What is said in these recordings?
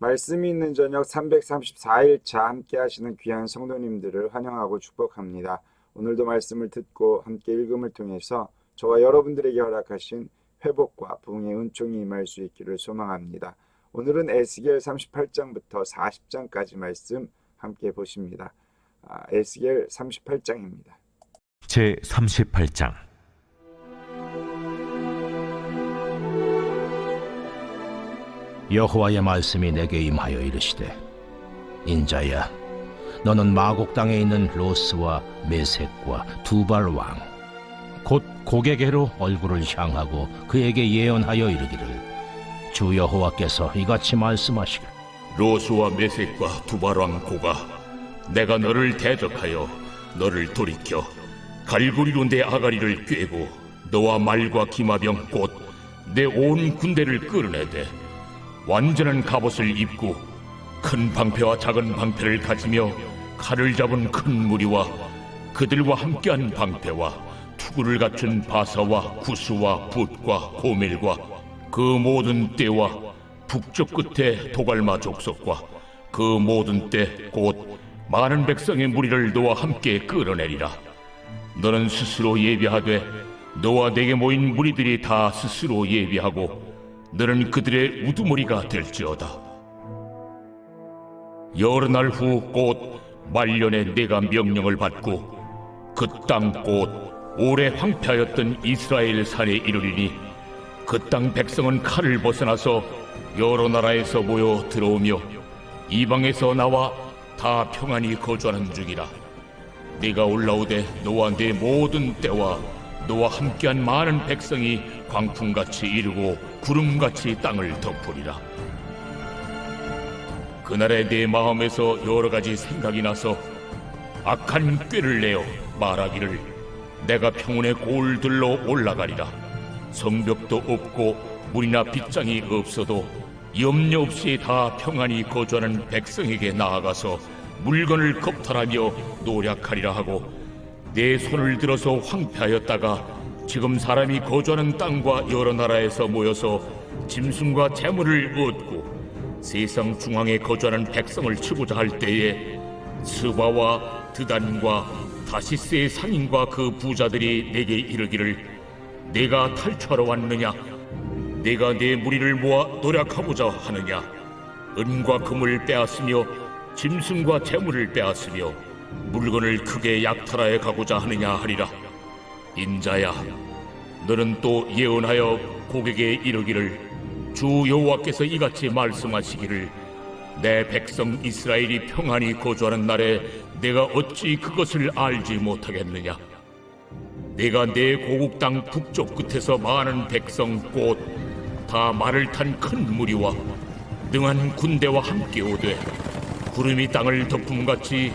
말씀이 있는 저녁 334일차 함께 하시는 귀한 성도님들을 환영하고 축복합니다. 오늘도 말씀을 듣고 함께 읽음을 통해서 저와 여러분들에게 허락하신 회복과 부흥의 은총이 임할 수 있기를 소망합니다. 오늘은 에스겔 38장부터 40장까지 말씀 함께 보십니다. 아, 에스겔 38장입니다. 제 38장 여호와의 말씀이 내게 임하여 이르시되 인자야 너는 마곡 땅에 있는 로스와 메색과 두발 왕 곧 고개게로 얼굴을 향하고 그에게 예언하여 이르기를 주 여호와께서 이같이 말씀하시길. 로스와 메색과 두바랑 고가 내가 너를 대적하여 너를 돌이켜 갈고리로 내 아가리를 꿰고 너와 말과 기마병 곧 내 온 군대를 끌어내되 완전한 갑옷을 입고 큰 방패와 작은 방패를 가지며 칼을 잡은 큰 무리와 그들과 함께한 방패와 투구를 갖춘 바사와 구스와 붓과 고멜과 그 모든 떼와 북쪽 끝에 도갈마 족속과 그 모든 때 곧 많은 백성의 무리를 너와 함께 끌어내리라. 너는 스스로 예비하되 너와 내게 모인 무리들이 다 스스로 예비하고 너는 그들의 우두머리가 될지어다. 여러 날후곧 말년에 내가 명령을 받고 그땅곧 오래 황폐하였던 이스라엘 산에 이르리니 그 땅 백성은 칼을 벗어나서 여러 나라에서 모여 들어오며 이방에서 나와 다 평안히 거주하는 중이라 네가 올라오되 너와 내 모든 때와 너와 함께한 많은 백성이 광풍같이 이르고 구름같이 땅을 덮으리라. 그날에 내 마음에서 여러 가지 생각이 나서 악한 꾀를 내어 말하기를 내가 평온의 골들로 올라가리라. 성벽도 없고 물이나 빗장이 없어도 염려 없이 다 평안히 거주하는 백성에게 나아가서 물건을 겁탈하며 노력하리라 하고 내 손을 들어서 황폐하였다가 지금 사람이 거주하는 땅과 여러 나라에서 모여서 짐승과 재물을 얻고 세상 중앙에 거주하는 백성을 치고자 할 때에 스바와 드단과 다시스의 상인과 그 부자들이 내게 이르기를 내가 탈출하러 왔느냐? 내가 내 무리를 모아 노력하고자 하느냐? 은과 금을 빼앗으며 짐승과 재물을 빼앗으며 물건을 크게 약탈하여 가고자 하느냐 하리라. 인자야 너는 또 예언하여 고객에 이르기를 주 여호와께서 이같이 말씀하시기를 내 백성 이스라엘이 평안히 거주하는 날에 내가 어찌 그것을 알지 못하겠느냐? 내가 내 고국 땅 북쪽 끝에서 많은 백성 곧 다 말을 탄 큰 무리와 능한 군대와 함께 오되 구름이 땅을 덮음같이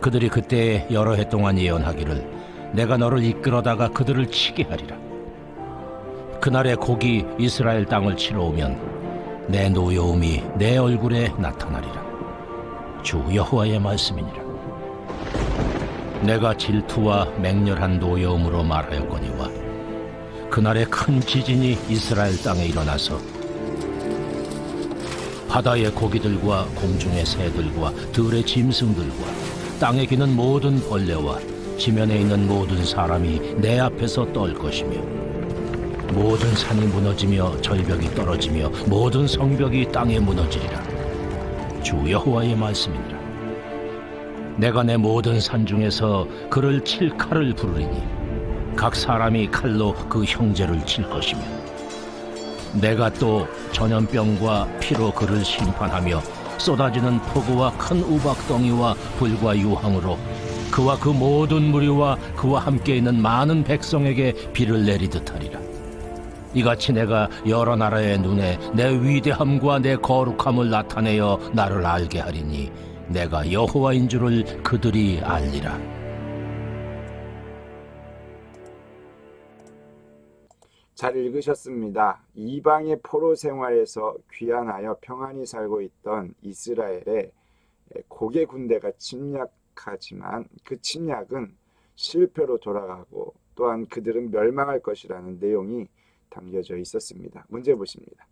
그들이 그때 여러 해 동안 예언하기를 내가 너를 이끌어다가 그들을 치게 하리라. 그날에 곡이 이스라엘 땅을 치러 오면 내 노여움이 내 얼굴에 나타나리라. 주 여호와의 말씀이니라. 내가 질투와 맹렬한 노여움으로 말하였거니와 그날에 큰 지진이 이스라엘 땅에 일어나서 바다의 고기들과 공중의 새들과 들의 짐승들과 땅에 기는 모든 벌레와 지면에 있는 모든 사람이 내 앞에서 떨 것이며 모든 산이 무너지며 절벽이 떨어지며 모든 성벽이 땅에 무너지리라. 주 여호와의 말씀이니라. 내가 내 모든 산 중에서 그를 칠 칼을 부르리니 각 사람이 칼로 그 형제를 칠 것이며 내가 또 전염병과 피로 그를 심판하며 쏟아지는 폭우와 큰 우박덩이와 불과 유황으로 그와 그 모든 무리와 그와 함께 있는 많은 백성에게 비를 내리듯 하리라 이같이 내가 여러 나라의 눈에 내 위대함과 내 거룩함을 나타내어 나를 알게 하리니 내가 여호와인 줄을 그들이 알리라. 잘 읽으셨습니다. 이방의 포로 생활에서 귀환하여 평안히 살고 있던 이스라엘에 고개 군대가 침략하지만 그 침략은 실패로 돌아가고 또한 그들은 멸망할 것이라는 내용이 담겨져 있었습니다. 문제 보십니다.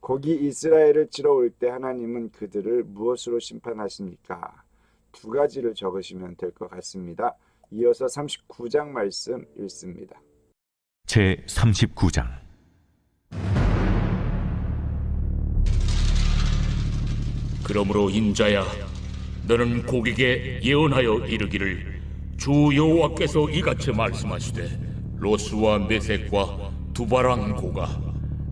거기 이스라엘을 치러 올 때 하나님은 그들을 무엇으로 심판하십니까? 두 가지를 적으시면 될 것 같습니다. 이어서 39장 말씀 읽습니다. 제 39장. 그러므로 인자야 너는 고객에 예언하여 이르기를 주 여호와께서 이같이 말씀하시되 로스와 메색과 두바랑 고가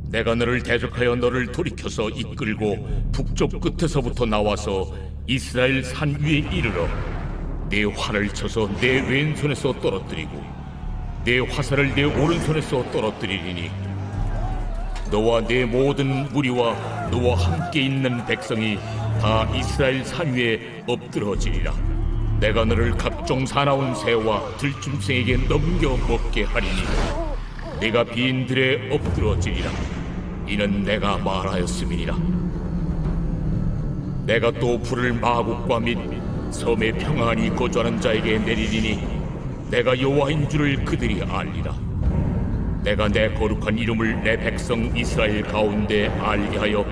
내가 너를 대적하여 너를 돌이켜서 이끌고 북쪽 끝에서부터 나와서 이스라엘 산 위에 이르러 내 활을 쳐서 내 왼손에서 떨어뜨리고 내 화살을 내 오른손에서 떨어뜨리리니 너와 내 모든 무리와 너와 함께 있는 백성이 다 이스라엘 산 위에 엎드러지리라. 내가 너를 각종 사나운 새와 들짐승에게 넘겨 먹게 하리니 내가 비인들에 엎드러지리라. 이는 내가 말하였음이니라. 내가 또 불을 마국과 및 섬에 평안히 거주하는 자에게 내리리니 내가 여호와인 줄을 그들이 알리라. 내가 내 거룩한 이름을 내 백성 이스라엘 가운데 알게 하여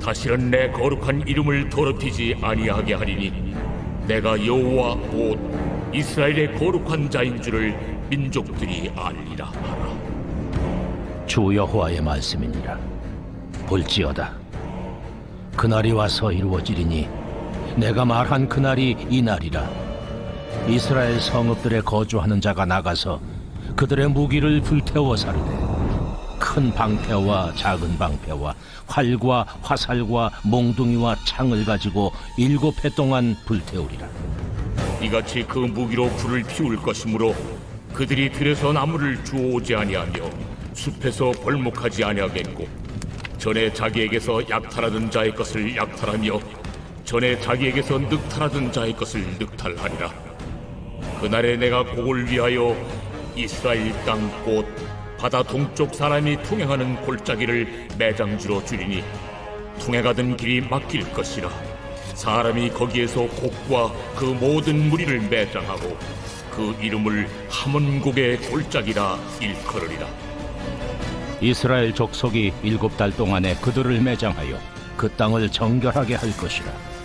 다시는 내 거룩한 이름을 더럽히지 아니하게 하리니 내가 여호와 곧 이스라엘의 거룩한 자인 줄을 민족들이 알리라 하라. 주 여호와의 말씀이니라. 볼지어다. 그날이 와서 이루어지리니 내가 말한 그날이 이 날이라. 이스라엘 성읍들에 거주하는 자가 나가서 그들의 무기를 불태워 사르되 큰 방패와 작은 방패와 활과 화살과 몽둥이와 창을 가지고 일곱 해 동안 불태우리라. 이같이 그 무기로 불을 피울 것이므로 그들이 들에서 나무를 주워오지 아니하며 숲에서 벌목하지 아니하겠고 전에 자기에게서 약탈하던 자의 것을 약탈하며 전에 자기에게서 늑탈하던 자의 것을 늑탈하리라 그날에 내가 곡을 위하여 이스라엘 땅곧 바다 동쪽 사람이 통행하는 골짜기를 매장지로 줄이니 통행하던 길이 막힐 것이라 사람이 거기에서 곡과 그 모든 무리를 매장하고 그 이름을 하몬곡의 골짜기라 일컬으리라 이스라엘 족속이 일곱 달 동안에 그들을 매장하여 그 땅을 정결하게 할 것이라.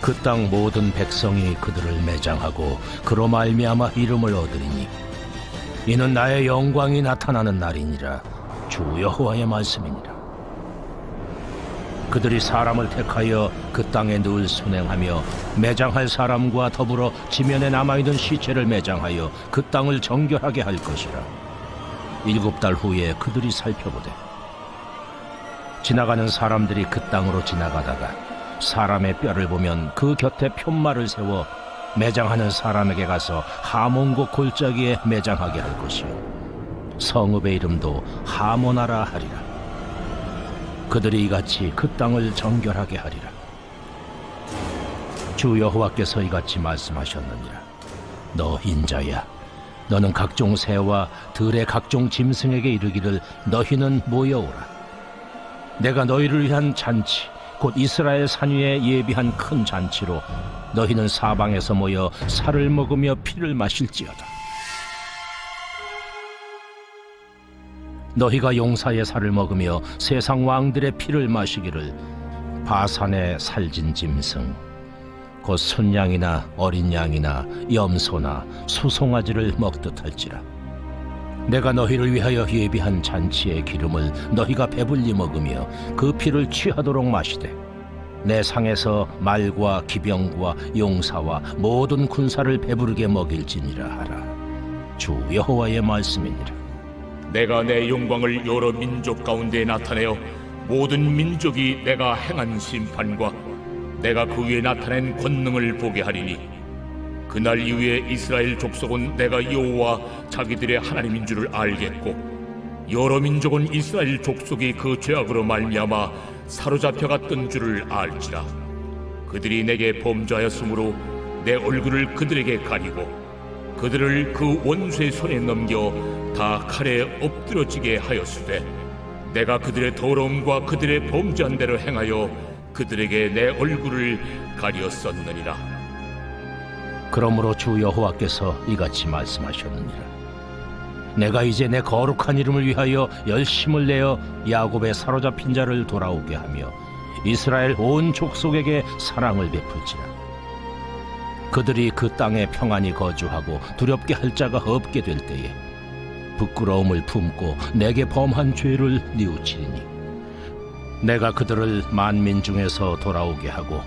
그 땅 모든 백성이 그들을 매장하고 그로 말미암아 이름을 얻으리니 이는 나의 영광이 나타나는 날이니라 주 여호와의 말씀이니라. 그들이 사람을 택하여 그 땅에 늘 순행하며 매장할 사람과 더불어 지면에 남아있는 시체를 매장하여 그 땅을 정결하게 할 것이라. 일곱 달 후에 그들이 살펴보되 지나가는 사람들이 그 땅으로 지나가다가 사람의 뼈를 보면 그 곁에 편말을 세워 매장하는 사람에게 가서 하몬고 골짜기에 매장하게 할 것이요. 성읍의 이름도 하모나라 하리라. 그들이 이같이 그 땅을 정결하게 하리라. 주 여호와께서 이같이 말씀하셨느니라. 너 인자야 너는 각종 새와 들의 각종 짐승에게 이르기를 너희는 모여오라. 내가 너희를 위한 잔치, 곧 이스라엘 산 위에 예비한 큰 잔치로 너희는 사방에서 모여 살을 먹으며 피를 마실지어다. 너희가 용사의 살을 먹으며 세상 왕들의 피를 마시기를 바산의 살진 짐승, 곧 순양이나 어린 양이나 염소나 수송아지를 먹듯 할지라 내가 너희를 위하여 예비한 잔치의 기름을 너희가 배불리 먹으며 그 피를 취하도록 마시되 내 상에서 말과 기병과 용사와 모든 군사를 배부르게 먹일지니라 하라. 주 여호와의 말씀이니라. 내가 내 영광을 여러 민족 가운데 나타내어 모든 민족이 내가 행한 심판과 내가 그 위에 나타낸 권능을 보게 하리니 그날 이후에 이스라엘 족속은 내가 여호와 자기들의 하나님인 줄을 알겠고 여러 민족은 이스라엘 족속이 그 죄악으로 말미암아 사로잡혀 갔던 줄을 알지라. 그들이 내게 범죄하였으므로 내 얼굴을 그들에게 가리고 그들을 그 원수의 손에 넘겨 다 칼에 엎드러지게 하였으되 내가 그들의 더러움과 그들의 범죄한 대로 행하여 그들에게 내 얼굴을 가리었었느니라 그러므로 주 여호와께서 이같이 말씀하셨느니라. 내가 이제 내 거룩한 이름을 위하여 열심을 내어 야곱의 사로잡힌 자를 돌아오게 하며 이스라엘 온 족속에게 사랑을 베풀지라. 그들이 그 땅에 평안히 거주하고 두렵게 할 자가 없게 될 때에 부끄러움을 품고 내게 범한 죄를 뉘우치리니 내가 그들을 만민 중에서 돌아오게 하고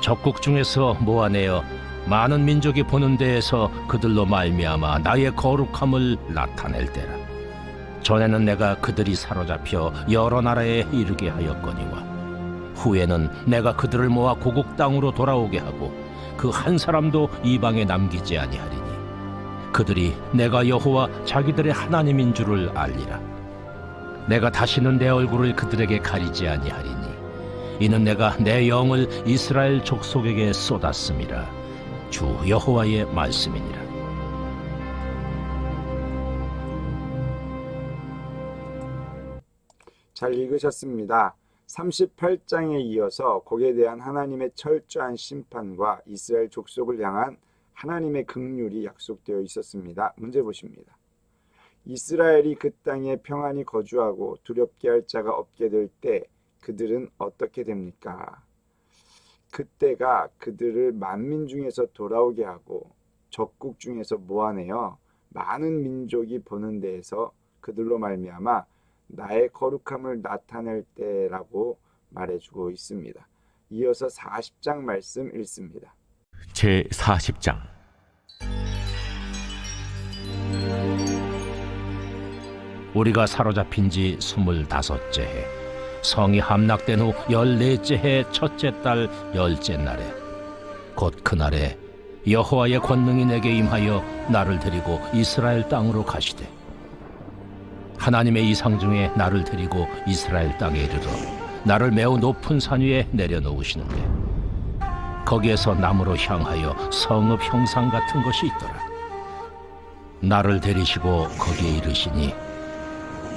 적국 중에서 모아내어 많은 민족이 보는 데에서 그들로 말미암아 나의 거룩함을 나타낼 때라. 전에는 내가 그들이 사로잡혀 여러 나라에 이르게 하였거니와 후에는 내가 그들을 모아 고국 땅으로 돌아오게 하고 그 한 사람도 이방에 남기지 아니하리니 그들이 내가 여호와 자기들의 하나님인 줄을 알리라. 내가 다시는 내 얼굴을 그들에게 가리지 아니하리니 이는 내가 내 영을 이스라엘 족속에게 쏟았음이라 주 여호와의 말씀이니라 잘 읽으셨습니다. 38장에 이어서 곡에 대한 하나님의 철저한 심판과 이스라엘 족속을 향한 하나님의 긍휼이 약속되어 있었습니다. 문제 보십니다. 이스라엘이 그 땅에 평안히 거주하고 두렵게 할 자가 없게 될 때 그들은 어떻게 됩니까? 그때가 그들을 만민 중에서 돌아오게 하고 적국 중에서 모아내어 많은 민족이 보는 데에서 그들로 말미암아 나의 거룩함을 나타낼 때라고 말해주고 있습니다. 이어서 40장 말씀 읽습니다. 제 40장 우리가 사로잡힌 지 스물다섯째 해 성이 함락된 후 열넷째 해 첫째 달 열째 날에 곧 그날에 여호와의 권능이 내게 임하여 나를 데리고 이스라엘 땅으로 가시되 하나님의 이상 중에 나를 데리고 이스라엘 땅에 이르러 나를 매우 높은 산 위에 내려놓으시는데 거기에서 나무로 향하여 성읍 형상 같은 것이 있더라. 나를 데리시고 거기에 이르시니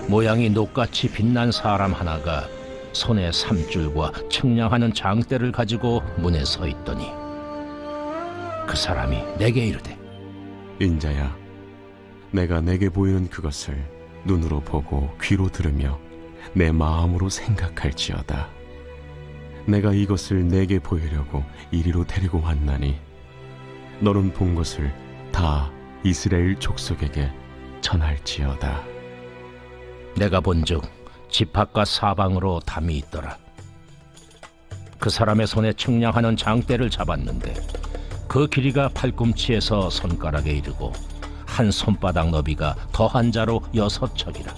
모양이 녹같이 빛난 사람 하나가 손에 삼줄과 측량하는 장대를 가지고 문에 서 있더니 그 사람이 내게 이르되 인자야, 내가 내게 보이는 그것을 눈으로 보고 귀로 들으며 내 마음으로 생각할지어다. 내가 이것을 내게 보이려고 이리로 데리고 왔나니 너는 본 것을 다 이스라엘 족속에게 전할지어다. 내가 본즉 집합과 사방으로 담이 있더라. 그 사람의 손에 측량하는 장대를 잡았는데 그 길이가 팔꿈치에서 손가락에 이르고 한 손바닥 너비가 더한 자로 여섯 척이라.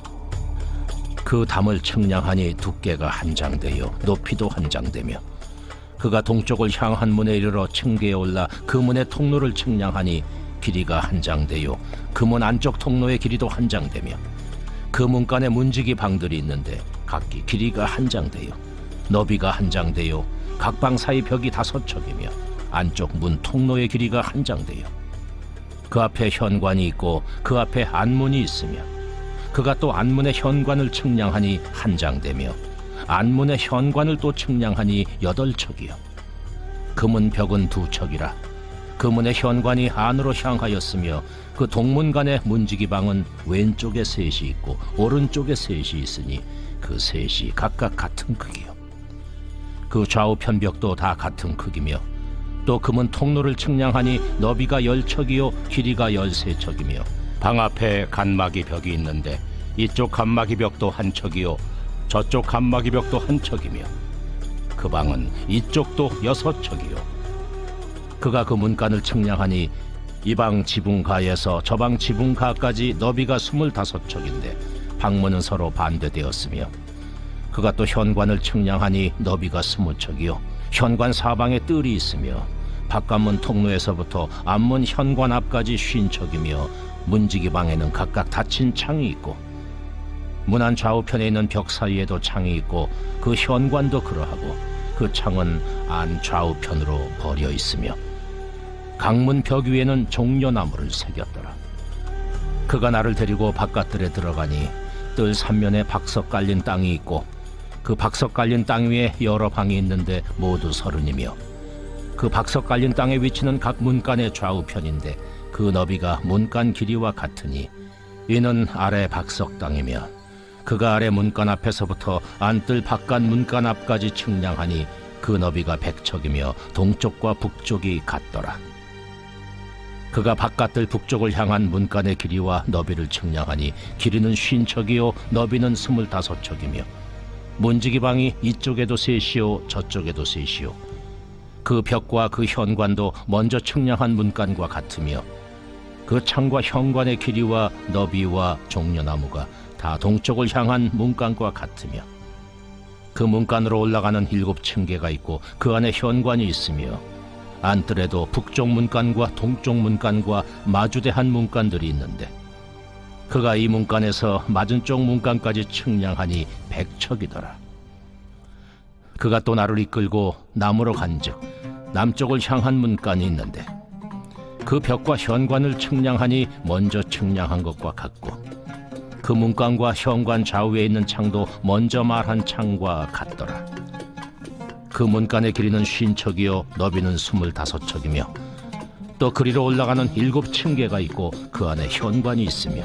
그 담을 측량하니 두께가 한 장되요 높이도 한 장되며 그가 동쪽을 향한 문에 이르러 층계에 올라 그 문의 통로를 측량하니 길이가 한 장되요 그 문 안쪽 통로의 길이도 한 장되며 그 문간에 문지기 방들이 있는데 각기 길이가 한 장되요. 너비가 한 장되요. 각 방 사이 벽이 다섯 척이며 안쪽 문 통로의 길이가 한 장되요. 그 앞에 현관이 있고 그 앞에 안문이 있으며 그가 또 안문의 현관을 측량하니 한 장되며 안문의 현관을 또 측량하니 여덟 척이요. 그문 벽은 두 척이라 그 문의 현관이 안으로 향하였으며 그 동문간의 문지기 방은 왼쪽에 셋이 있고 오른쪽에 셋이 있으니 그 셋이 각각 같은 크기요. 그 좌우편 벽도 다 같은 크기며 또 금은 통로를 측량하니 너비가 열 척이요 길이가 열세 척이며 방 앞에 간막이 벽이 있는데 이쪽 간막이 벽도 한 척이요 저쪽 간막이 벽도 한 척이며 그 방은 이쪽도 여섯 척이요 그가 그 문간을 측량하니 이 방 지붕가에서 저 방 지붕가까지 너비가 스물다섯 척인데 방문은 서로 반대되었으며 그가 또 현관을 측량하니 너비가 스무 척이요. 현관 사방에 뜰이 있으며 바깥문 통로에서부터 앞문 현관 앞까지 쉰 척이며 문지기 방에는 각각 닫힌 창이 있고 문 안 좌우편에 있는 벽 사이에도 창이 있고 그 현관도 그러하고 그 창은 안 좌우편으로 버려 있으며 강문 벽 위에는 종려나무를 새겼더라. 그가 나를 데리고 바깥들에 들어가니 뜰 삼면에 박석 깔린 땅이 있고 그 박석 깔린 땅 위에 여러 방이 있는데 모두 서른이며 그 박석 깔린 땅의 위치는 각 문간의 좌우편인데 그 너비가 문간 길이와 같으니 이는 아래 박석 땅이며 그가 아래 문간 앞에서부터 안뜰 바깥 문간 앞까지 측량하니 그 너비가 백척이며 동쪽과 북쪽이 같더라. 그가 바깥들 북쪽을 향한 문간의 길이와 너비를 측량하니 길이는 쉰척이요 너비는 스물다섯 척이며 문지기 방이 이쪽에도 셋이요 저쪽에도 셋이요. 그 벽과 그 현관도 먼저 측량한 문간과 같으며 그 창과 현관의 길이와 너비와 종려나무가 다 동쪽을 향한 문간과 같으며 그 문간으로 올라가는 일곱 층계가 있고 그 안에 현관이 있으며 안뜰에도 북쪽 문간과 동쪽 문간과 마주대한 문간들이 있는데 그가 이 문간에서 맞은 쪽 문간까지 측량하니 백척이더라. 그가 또 나를 이끌고 남으로 간즉 남쪽을 향한 문간이 있는데 그 벽과 현관을 측량하니 먼저 측량한 것과 같고 그 문간과 현관 좌우에 있는 창도 먼저 말한 창과 같더라. 그 문간의 길이는 쉰척이요 너비는 스물다섯 척이며 또 그리로 올라가는 일곱 층계가 있고 그 안에 현관이 있으며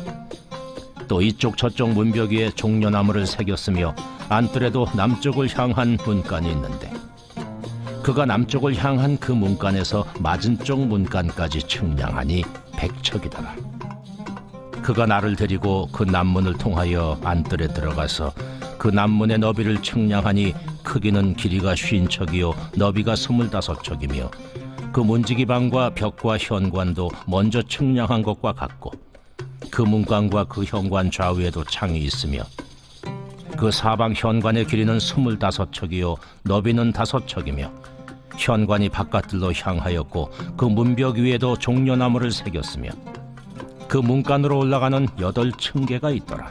또 이쪽 저쪽 문벽 위에 종려나무를 새겼으며 안뜰에도 남쪽을 향한 문간이 있는데 그가 남쪽을 향한 그 문간에서 맞은 쪽 문간까지 측량하니 백척이더라. 그가 나를 데리고 그 남문을 통하여 안뜰에 들어가서 그 남문의 너비를 측량하니 크기는 길이가 쉰 척이요 너비가 스물다섯 척이며 그 문지기 방과 벽과 현관도 먼저 측량한 것과 같고 그 문관과 그 현관 좌우에도 창이 있으며 그 사방 현관의 길이는 스물다섯 척이요 너비는 다섯 척이며 현관이 바깥들로 향하였고 그 문벽 위에도 종려나무를 새겼으며 그 문간으로 올라가는 여덟 층계가 있더라.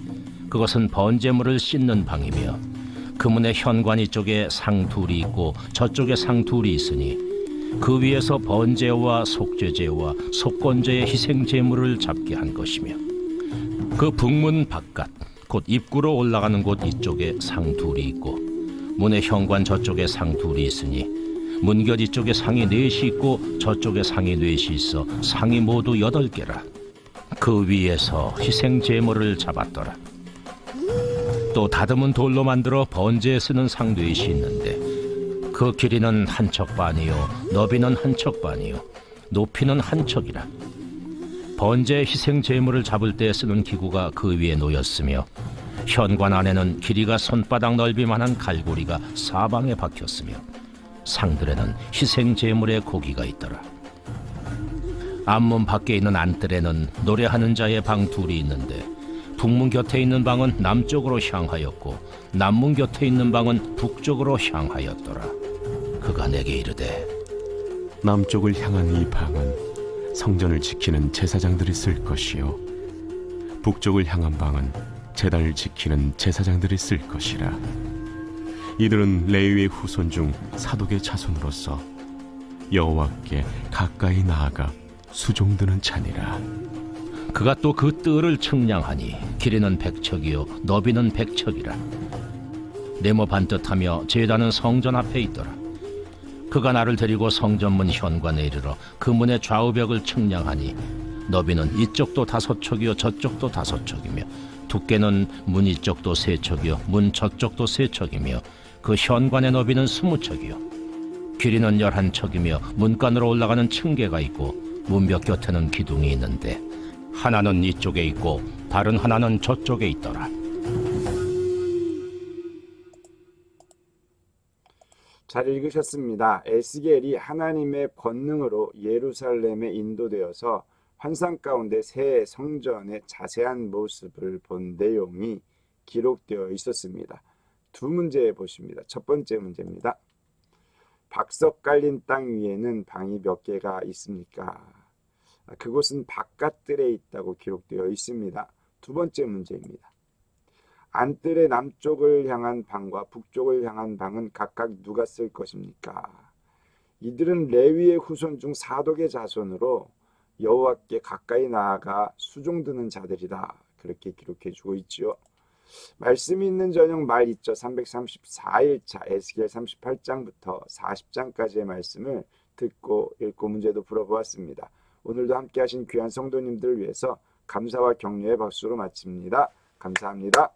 그것은 번제물을 씻는 방이며 그 문의 현관이 쪽에 상 둘이 있고 저쪽에 상 둘이 있으니 그 위에서 번제와 속죄제와 속건제의 희생 제물을 잡게 한 것이며 그 북문 바깥 곧 입구로 올라가는 곳 이쪽에 상 둘이 있고 문의 현관 저쪽에 상 둘이 있으니 문결 이쪽에 상이 넷이 있고 저쪽에 상이 넷이 있어 상이 모두 여덟 개라. 그 위에서 희생 제물을 잡았더라 또 다듬은 돌로 만들어 번제에 쓰는 상 넷이 있는데 그 길이는 한 척 반이요 너비는 한 척 반이요 높이는 한 척이라 번제 희생 제물을 잡을 때 쓰는 기구가 그 위에 놓였으며 현관 안에는 길이가 손바닥 넓이만한 갈고리가 사방에 박혔으며 상들에는 희생 제물의 고기가 있더라. 앞문 밖에 있는 안뜰에는 노래하는 자의 방 둘이 있는데 북문 곁에 있는 방은 남쪽으로 향하였고 남문 곁에 있는 방은 북쪽으로 향하였더라. 그가 내게 이르되 남쪽을 향한 이 방은 성전을 지키는 제사장들이 쓸 것이요. 북쪽을 향한 방은 제단을 지키는 제사장들이 쓸 것이라. 이들은 레위의 후손 중 사독의 자손으로서 여호와께 가까이 나아가 수종드는 자니라 그가 또 그 뜰을 측량하니 길이는 백척이요 너비는 백척이라. 네모 반듯하며 제단은 성전 앞에 있더라. 그가 나를 데리고 성전문 현관에 이르러 그 문의 좌우벽을 측량하니 너비는 이쪽도 다섯 척이요 저쪽도 다섯 척이며 두께는 문 이쪽도 세 척이요 문 저쪽도 세 척이며 그 현관의 너비는 스무 척이요. 길이는 열한 척이며 문간으로 올라가는 층계가 있고 문벽 곁에는 기둥이 있는데 하나는 이쪽에 있고 다른 하나는 저쪽에 있더라. 잘 읽으셨습니다. 에스겔이 하나님의 권능으로 예루살렘에 인도되어서 환상 가운데 새 성전의 자세한 모습을 본 내용이 기록되어 있었습니다. 두 문제 보십니다. 첫 번째 문제입니다. 박석 깔린 땅 위에는 방이 몇 개가 있습니까? 아, 그곳은 바깥들에 있다고 기록되어 있습니다. 두 번째 문제입니다. 안뜰의 남쪽을 향한 방과 북쪽을 향한 방은 각각 누가 쓸 것입니까? 이들은 레위의 후손 중 사독의 자손으로 여호와께 가까이 나아가 수종드는 자들이다. 그렇게 기록해 주고 있지요. 말씀이 있는 저녁 말 있죠. 334일차 에스겔 38장부터 40장까지의 말씀을 듣고 읽고 문제도 풀어보았습니다. 오늘도 함께 하신 귀한 성도님들을 위해서 감사와 격려의 박수로 마칩니다. 감사합니다.